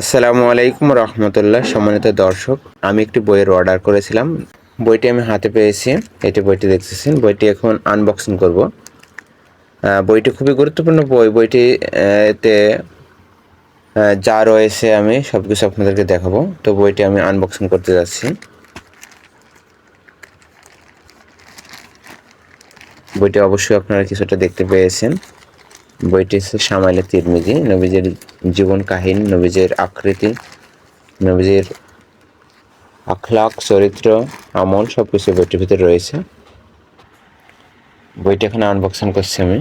আসসালামু আলাইকুম রহমতুল্লাহ, সম্মানিত দর্শক। আমি একটি বইয়ের অর্ডার করেছিলাম। বইটি আমি হাতে পেয়েছি। এটি বইটি দেখতেছেন। বইটি এখন আনবক্সিং করব। বইটি খুবই গুরুত্বপূর্ণ বই। বইটি এতে যা রয়েছে আমি সব কিছু আপনাদেরকে দেখাবো। তো বইটি আমি আনবক্সিং করতে যাচ্ছি। বইটি অবশ্যই আপনারা কিছুটা দেখতে পেয়েছেন। বইটি হচ্ছে সামাইলে তিরমিজি, নবীজের জীবন কাহিনী, নবীজের আকৃতি, নবীজের আখলাক চরিত্র, আমল সব কিছু বইটির ভিতরে রয়েছে। বইটি এখানে আনবক্সিং করছি আমি।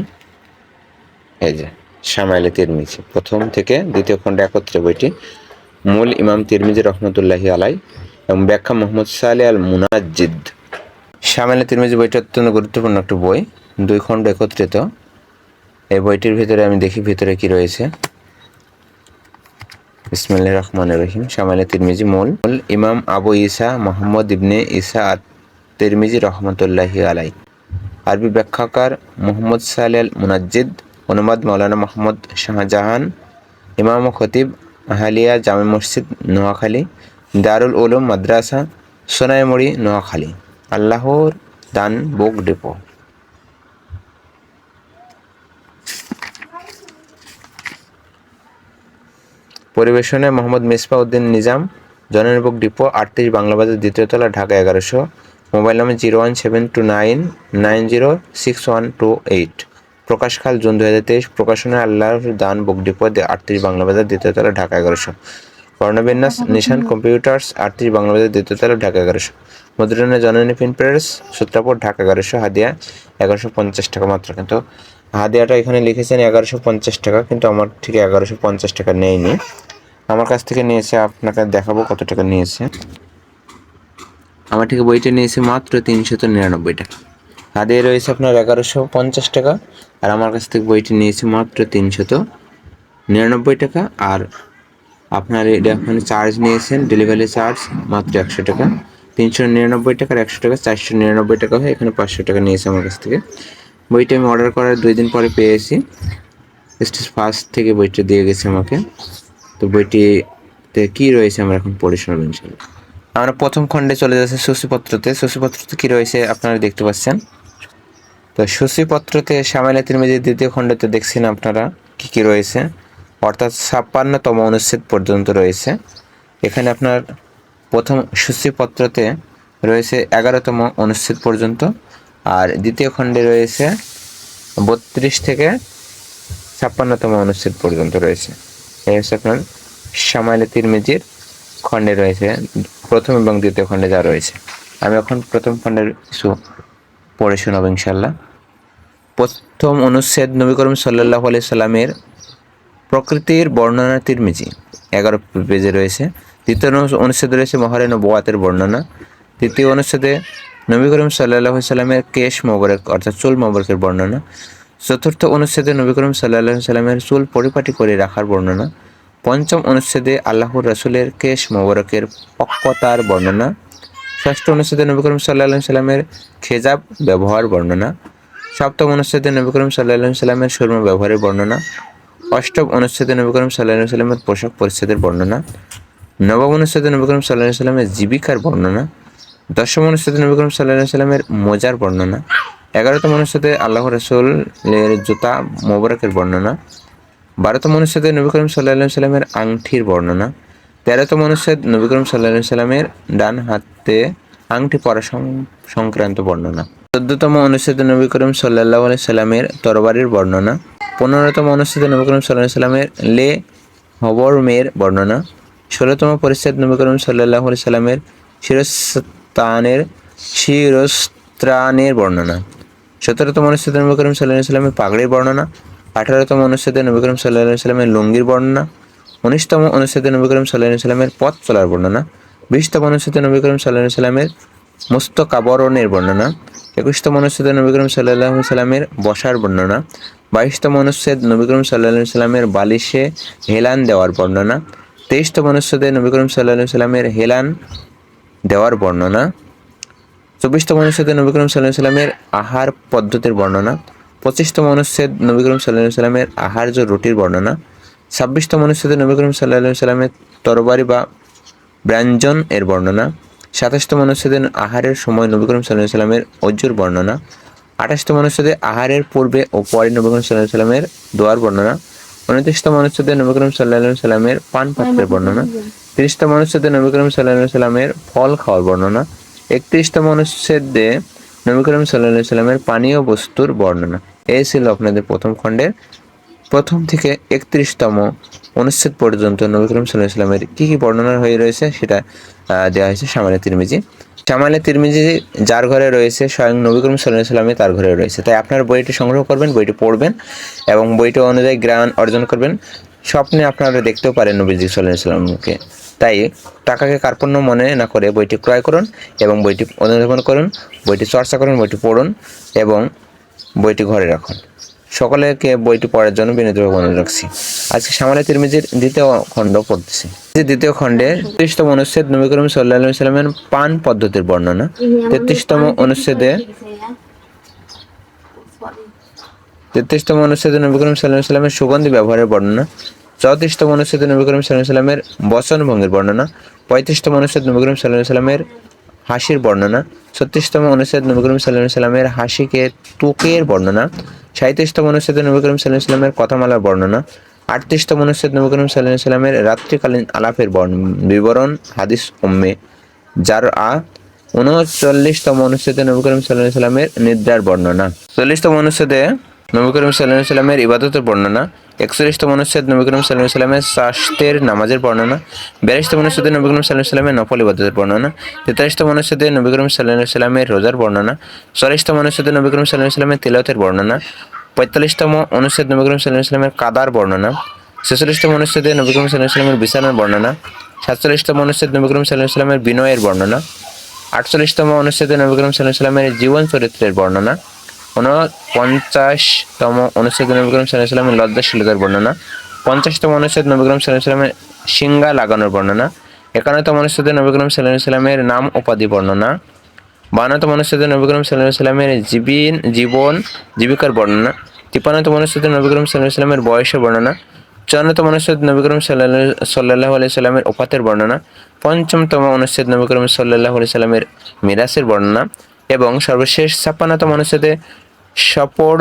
এই যে, সামাইলে তিরমিজি। প্রথম থেকে দ্বিতীয় খণ্ড একত্রে বইটি। মূল ইমাম তিরমিজি রহমতুল্লাহি আলাই এবং ব্যাখ্যা মোহাম্মদ সালে আল মুনাজিদ সামাইলে তিরমিজি বইটি অত্যন্ত গুরুত্বপূর্ণ একটা বই। দুই খণ্ড একত্রিত। এই বইটির ভিতরে আমি দেখি ভিতরে কি রয়েছে। ইসমাইল রহমান রহিম। শামাইল তিরমিজি, মূল। ইমাম আবু ইসা মোহাম্মদ ইবনে ইসা আত তিরমিজি রহমতুল্লাহি আলাই আরবি ব্যাখ্যাকার মোহাম্মদ সালেল মুনাজ্জিদ, অনুবাদ মৌলানা মোহাম্মদ শাহজাহান, ইমাম খতিব আহালিয়া জামে মসজিদ, নোয়াখালী, দারুল উলুম মাদ্রাসা, সোনাইমুড়ি, নোয়াখালী। আল্লাহর দান, বুক ডিপো। পরিবেশনে মোহাম্মদ মিসবা উদ্দিন নিজাম জননির্ভোগ ডিপো আটত্রিশ বাংলা বাজার দ্বিতীয় তলা, ঢাকা এগারোশো। Mobile number zero one seven two nine nine zero six one two eight. প্রকাশকাল June দু হাজার তেইশ, প্রকাশনা আল্লাহর দান বুক ডিপো আটত্রিশ বাংলা বাজার দ্বিতীয় তলা, ঢাকা এগারোশো। বর্ণবিন্যাস নিশান কম্পিউটার্স, আটত্রিশ বাংলা বাজার দ্বিতীয় তলা, ঢাকা এগারোশো। মুদ্রণে জননী প্রিন্ট প্রেস সূত্রাপুর ঢাকা এগারোশো, হাদিয়া, এগারোশো পঞ্চাশ টাকা মাত্র। কিন্তু হাদিয়াটা এখানে লিখেছেন এগারোশো পঞ্চাশ টাকা, কিন্তু আমার ঠিক এগারোশো পঞ্চাশ টাকা নেয়নি। আমার কাছ থেকে নিয়েছে, আপনাকে দেখাবো কত টাকা নিয়েছে। আমার থেকে বইটা নিয়েছে মাত্র তিনশত নিরানব্বই টাকা। হাদিয়া রয়েছে আপনার এগারোশো পঞ্চাশ টাকা, আর আমার কাছ থেকে বইটি নিয়েছে মাত্র তিনশত নিরানব্বই টাকা, আর আপনার এটা চার্জ নিয়েছেন ডেলিভারি চার্জ মাত্র একশো টাকা। তিনশো নিরানব্বই টাকার একশো টাকা চারশো নিরানব্বই টাকা হয় এখানে পাঁচশো টাকা নিয়েছে আমার কাছ থেকে। বইটা আমি অর্ডার করার দুই দিন পরে পেয়েছি। স্টেজ ফার্স্ট থেকে বইটা দিয়ে গেছে আমাকে। তো বইটিতে কি রয়েছে আমরা এখন পড়ে শোনাবো আমরা প্রথম খণ্ডে চলে যাচ্ছে সূচিপত্রতে। সূচিপত্রতে কি রয়েছে আপনারা দেখতে পাচ্ছেন? তো সূচিপত্রতে সামাইলা তিরমিজির দ্বিতীয় খণ্ডতে দেখছেন আপনারা কি কি রয়েছে। অর্থাৎ ছাপ্পান্নতম অনুচ্ছেদ পর্যন্ত রয়েছে। এখানে আপনার প্রথম সূচিপত্রতে রয়েছে এগারোতম অনুচ্ছেদ পর্যন্ত। আর দ্বিতীয় খণ্ডে রয়েছে বত্রিশ থেকে ছাপ্পান্নতম অনুচ্ছেদ পর্যন্ত রয়েছে। এই হচ্ছে আপনার সামাইলে তিরমিজির খণ্ডে রয়েছে, প্রথম এবং দ্বিতীয় খণ্ডে যা রয়েছে। আমি এখন প্রথম খণ্ডের কিছু পড়ে শোনাবো ইনশাল্লাহ প্রথম অনুচ্ছেদ নবী করিম সাল্লাহ আলি সাল্লামের প্রকৃতির বর্ণনা তিরমিজি, এগারো পেজে রয়েছে। দ্বিতীয় অনু- অনুচ্ছেদে রয়েছে মহারে বোয়াতের বর্ণনা। তৃতীয় অনুচ্ছেদে নবী করিম সাল্লাহ সাল্লামের কেশ মোবারক, অর্থাৎ চুল মোবারকের বর্ণনা। চতুর্থ অনুচ্ছেদে নবী করিম সাল্লাহ সাল্লামের চুল পরিপাটি করে রাখার বর্ণনা। পঞ্চম অনুচ্ছেদে আল্লাহর রাসূলের কেশ মোবারকের পক্কতার বর্ণনা। ষষ্ঠ অনুচ্ছেদে নবী করিম সাল্লাহ সাল্লামের খেজাব ব্যবহার বর্ণনা। সপ্তম অনুচ্ছেদে নবী করিম সাল্লাহ সাল্লামের সুরমা ব্যবহারের বর্ণনা। অষ্টম অনুচ্ছেদে নবী করিম সাল্লাহ সাল্লামের পোশাক পরিচ্ছেদের বর্ণনা। নবম অনুচ্ছেদে নবী করিম সাল্লাহ সাল্লামের জীবিকার বর্ণনা। দশম অনুচ্ছেদে নবী করিম সাল্লাহ সাল্লামের মোজার বর্ণনা, এগারোতম অনুচ্ছেদে আল্লাহ রসুলের জুতা মোবারকের বর্ণনা, বারোতম অনুচ্ছেদে নবী করিম সাল্লাহ সাল্লামের আংটির বর্ণনা, তেরোতম অনুচ্ছেদ নবী করিম সাল্লাহ সাল্লামের ডান হাতে আংটি পরা সংক্রান্ত বর্ণনা, চোদ্দতম অনুচ্ছেদে নবী করিম সাল্লাহ সাল্লামের তরবারির বর্ণনা, পনেরোতম অনুচ্ছেদে নবী করিম সাল্লাহ সাল্লামের লে হবর মেয়ের বর্ণনা, ষোলোতম পরিচ্ছেদ নবী করিম সাল্লাহ সাল্লামের শিরস্তানের শিরস্ত্রাণের বর্ণনা। সতেরোতম অনুচ্ছেদে নবী করিম সাল্লাহ সাল্লামের পাগড়ির বর্ণনা, আঠারোতম অনুচ্ছেদে নবী করিম সাল্লাহ সাল্লামের লুঙ্গির বর্ণনা, উনিশতম অনুচ্ছেদে নবী করিম সাল্লাহ সাল্লামের পথ চলার বর্ণনা, বিশতম অনুচ্ছেদে নবী করিম সাল্লাহ সাল্লামের মুস্তকাবরণের বর্ণনা, একুশতম অনুচ্ছেদে নবী করিম সাল্লাহ সাল্লামের বসার বর্ণনা, বাইশতম অনুচ্ছেদ নবী করিম সাল্লাহ সাল্লামের বালিশে হেলান দেওয়ার বর্ণনা, তেইশতম অনুচ্ছেদে নবী করিম সাল্লাহ সাল্লামের হেলান দেওয়ার বর্ণনা। চব্বিশতম অনুচ্ছেদে নবী করিম সাল্লাহ সাল্লামের আহার পদ্ধতির বর্ণনা। পঁচিশতম অনুচ্ছেদ নবী করিম সাল্লাহ সাল্লামের আহার্য রুটির বর্ণনা। ছাব্বিশতম অনুচ্ছেদে নবী করিম সাল্লাহ সাল্লামের তরবারি বা ব্যঞ্জন এর বর্ণনা। সাতাশতম অনুচ্ছেদে আহারের সময় নবী করিম সাল্লাহ সাল্লামের অজুর বর্ণনা। আঠাশতম অনুচ্ছেদে আহারের পূর্বে ও পরে নবী করিম সাল্লাহ সাল্লামের দোয়ার বর্ণনা। উনত্রিশতম অনুচ্ছেদে নবী করিম সাল্লাহ সাল্লামের পান পাত্রের বর্ণনা। তিরিশতম অনুচ্ছেদে নবী করিম সাল্লামের ফল খাওয়ার বর্ণনা। একত্রিশতম অনুচ্ছেদে নবী করিম সাল্লাহ সাল্লামের পানীয় বস্তুর বর্ণনা। এই ছিল আপনাদের প্রথম খণ্ডের। প্রথম থেকে একত্রিশতম অনুচ্ছেদ পর্যন্ত নবী করিম সাল্লাহ সাল্লামের কী কী বর্ণনা হয়ে রয়েছে সেটা দেওয়া হয়েছে সামালে তিরমিজি। সামালে তিরমিজি যার ঘরে রয়েছে, স্বয়ং নবী করিম সাল্লাহ সাল্লামে তার ঘরে রয়েছে। তাই আপনার বইটি সংগ্রহ করবেন, বইটি পড়বেন এবং বইটি অনুযায়ী জ্ঞান অর্জন করবেন। স্বপ্নে আপনারা দেখতেও পারেন নবীজি সাল্লাহ সাল্লামকে। তাই টাকাকে কার্পণ্য মনে না করে বইটি ক্রয় করুন এবং বইটি অনুধাবন করুন, বইটি চর্চা করুন, বইটি পড়ুন এবং বইটি ঘরে রাখুন। সকলেকে বইটি পড়ার জন্য বিনীতভাবে অনুরোধ রাখছি। আজকে সামালে তিরমিজির দ্বিতীয় খণ্ড পড়তেছি। দ্বিতীয় খণ্ডে তেত্রিশতম অনুচ্ছেদ নবী করিম সাল্লাহ সাল্লামের পান পদ্ধতির বর্ণনা। তেত্রিশতম অনুচ্ছেদে তেত্রিশতম অনুচ্ছেদে নবী করিম সাল্লাহ সাল্লামের সুগন্ধি ব্যবহারের বর্ণনা। চৌত্রিশতম অনুচ্ছেদে নবী করিম সাল্লাহ সাল্লামের বচন ভঙ্গির বর্ণনা, পঁয়ত্রিশতম অনুচ্ছেদ নবী করিম সাল্লাহ সাল্লামের হাসির বর্ণনা, ছত্রিশতম অনুচ্ছেদ নবী করিম সাল্লাহ সাল্লামের হাসিকে তুকের বর্ণনা সাঁত্রিশতম অনুচ্ছেদে নবী করিম সাল্লাহ সাল্লামের কথামালার বর্ণনা, আটত্রিশতম অনুচ্ছেদ নবী করিম সাল্লাহ সাল্লামের রাত্রিকালীন আলাপের বর্ণ- বিবরণ, হাদিস উম্মে যার আ উনচল্লিশতম অনুচ্ছেদে নবী করিম সাল্লাহ সাল্লামের নিদ্রার বর্ণনা। চল্লিশতম অনুচ্ছেদে নবী করিম সাল্লাহ সাল্লামের ইবাদতের বর্ণনা, একচল্লিশতম অনুচ্ছেদ নবী করিম সাল্লাহ সাল্লামের স্বাস্থ্যের নামাজের বর্ণনা, বিয়াল্লিশতম অনুচ্ছেদে নবী করিম সাল্লাহ সাল্লামের নফল ইবাদতের বর্ণনা, তেতাল্লিশতম অনুচ্ছেদে নবী করিম সাল্লাহ সাল্লামের রোজার বর্ণনা চল্লিশতম অনুচ্ছেদে নবী করিম সাল্লাহ সাল্লামের তিলতের বর্ণনা, পঁয়তাল্লিশতম অনুচ্ছেদ নবী করিম সাল্লাহ সাল্লামের কাদার বর্ণনা, ছেচল্লিশতম অনুচ্ছেদে নবী করিম সাল্লাহ সাল্লামের বিছানার বর্ণনা, সাতচল্লিশতম অনুচ্ছেদ নবী করিম সাল্লাহ সাল্লামের বিনয়ের বর্ণনা, আটচল্লিশতম অনুচ্ছেদে নবী করিম সাল্লাহ সাল্লামের জীবন চরিত্রের বর্ণনা উনপঞ্চাশতম অনুচ্ছেদ নবী করিম সাল্লাহ সাল্লামের লজ্জাশীলতার বর্ণনা। পঞ্চাশতম অনুচ্ছেদ নবী করিম সাল্লাহ সাল্লামের সিঙ্গা লাগানোর বর্ণনা। একান্নতম অনুচ্ছেদে নবী করিম সাল্লাহ সাল্লামের নাম উপাধি বর্ণনা। বান্নতম অনুচ্ছেদে নবী করিম সাল্লাহ সাল্লামের জীবিন, জীবন, জীবিকার বর্ণনা। তিপ্পান্নতম অনুচ্ছেদে নবী করিম সাল্লাহ সাল্লামের বয়সের বর্ণনা। চুয়ান্নতম অনুচ্ছেদ নবী করিম সাল্লাহ আলি সাল্লামের ওপাতের বর্ণনা। পঞ্চমতম অনুচ্ছেদ নবী করিম সাল্লাহ আলি সাল্লামের মিরাসের বর্ণনা। এবং সর্বশেষ ছাপ্পান্নতম অনুচ্ছেদে সপর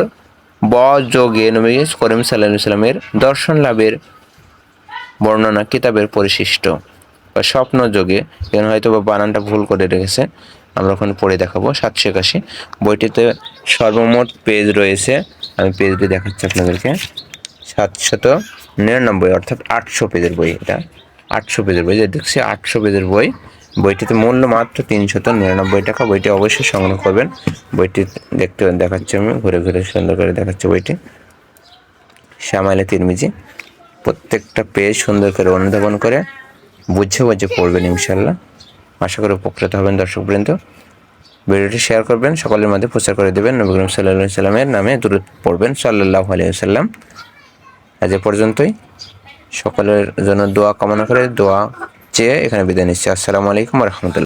ব যোগে নবী করিম সাল্লাহ সাল্লামের দর্শন লাভের বর্ণনা কিতাবের পরিশিষ্ট। বা স্বপ্ন যোগে, এখানে হয়তো বা বানানটা ভুল করে রেখেছে। আমরা ওখানে পড়ে দেখাবো সাতশো একাশি। বইটিতে সর্বমোট পেজ রয়েছে। আমি পেজটি দেখাচ্ছি আপনাদেরকে। সাতশত নিরানব্বই, অর্থাৎ আটশো পেজের বই এটা। আটশো পেজের বই, যে দেখছি আটশো পেজের বই বইটিতে মূল্য মাত্র তিনশত নিরানব্বই টাকা। বইটি অবশ্যই সংগ্রহ করবেন। বইটি দেখতে দেখাচ্ছি আমি, ঘুরে ঘুরে সুন্দর করে দেখাচ্ছি বইটি। শ্যামালে তিরমিজি। প্রত্যেকটা পেজ সুন্দর করে অনুধাবন করে বুঝে বুঝে পড়বেন ইনশাল্লাহ আশা করি উপকৃত হবেন দর্শক দর্শকবৃন্দ। ভিডিওটি শেয়ার করবেন, সকলের মধ্যে প্রচার করে দেবেন। নবী করিম সাল্লাহ সাল্লামের নামে দূরত পড়বেন সাল্লাহ আলিয়া সাল্লাম আজ এ পর্যন্তই। সকলের জন্য দোয়া কামনা করে দোয়া চেয়ে এখানে বিদায় নিচ্ছি। আসসালামু আলাইকুম রহমতুল্লাহ।